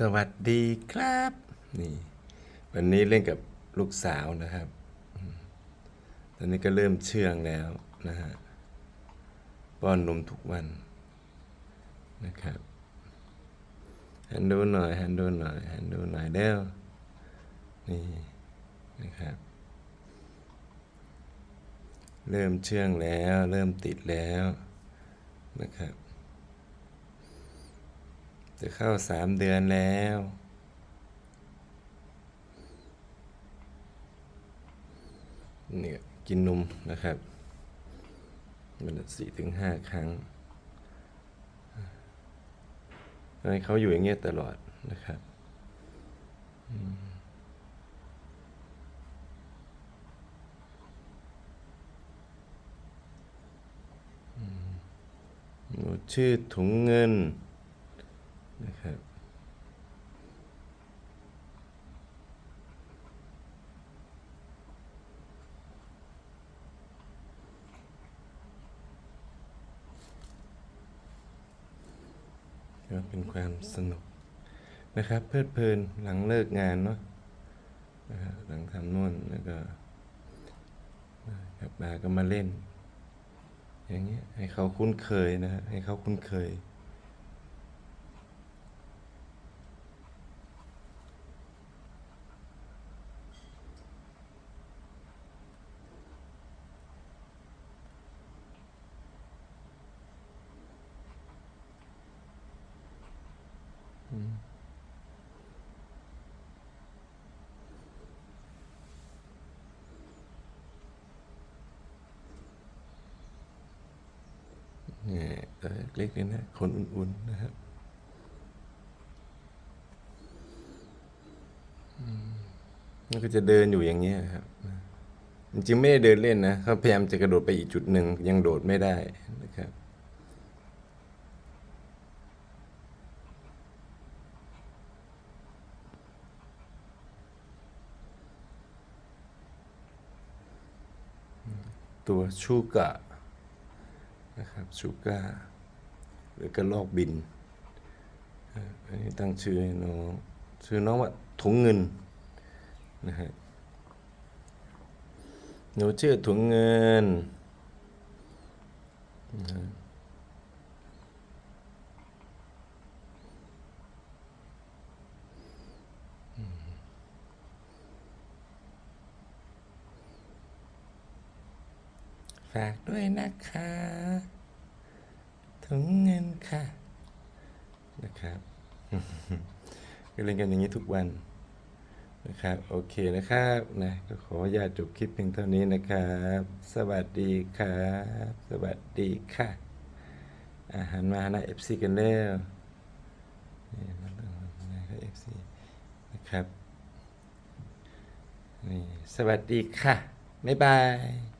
สวัสดีครับ นี่ วันนี้เล่นกับลูกสาวนะครับ ตอนนี้ก็เริ่มเชื่องแล้วนะฮะป้อนนมทุกวันนะครับหันดูหน่อยหันดูหน่อยหันดูหน่อยเด้วนี่นะครับ เริ่มเชื่องแล้ว เริ่มติดแล้วนะครับ จะเข้าสามเดือนแล้ว เนี่ยกินนมนะครับมันสี่ถึงห้าครั้งให้เขาอยู่อย่างเงี้ยตลอดนะครับชื่อถุงเงิน นะครับก็เป็นความสนุกนะครับ เพลิดเพลินหลังเลิกงานเนาะนะครับหลังทำนู่นแล้วก็กลับมาก็มาเล่น อย่างเงี้ยให้เขาคุ้นเคยนะฮะให้เขาคุ้นเคย นี่ตัวเล็กๆเลยนะขนอุ่นๆนะครับมันก็จะเดินอยู่อย่างเงี้ยครับจริงๆไม่ได้เดินเล่นนะเขาพยายามจะกระโดดไปอีกจุดหนึ่งยังโดดไม่ได้นะครับ ตัวชูกะนะครับชูกะหรือกระลอกบิน อันนี้ตั้งชื่อให้น้องชื่อน้องว่าถุงเงินนะฮะหนูชื่อถุงเงินนะ ฝากด้วยนะคะถุงเงินค่ะ นะครับก็เล่นกันอย่างนี้ทุกวันนะครับโอเคนะครับนะก็ขออนุญาตจบคลิปเพียงเท่านี้นะครับ สวัสดีครับ สวัสดีค่ะ อาหารมานะเอฟซีกันแล้วนี่นะครับเอฟซีนะครับนี่สวัสดีค่ะ บ๊ายบาย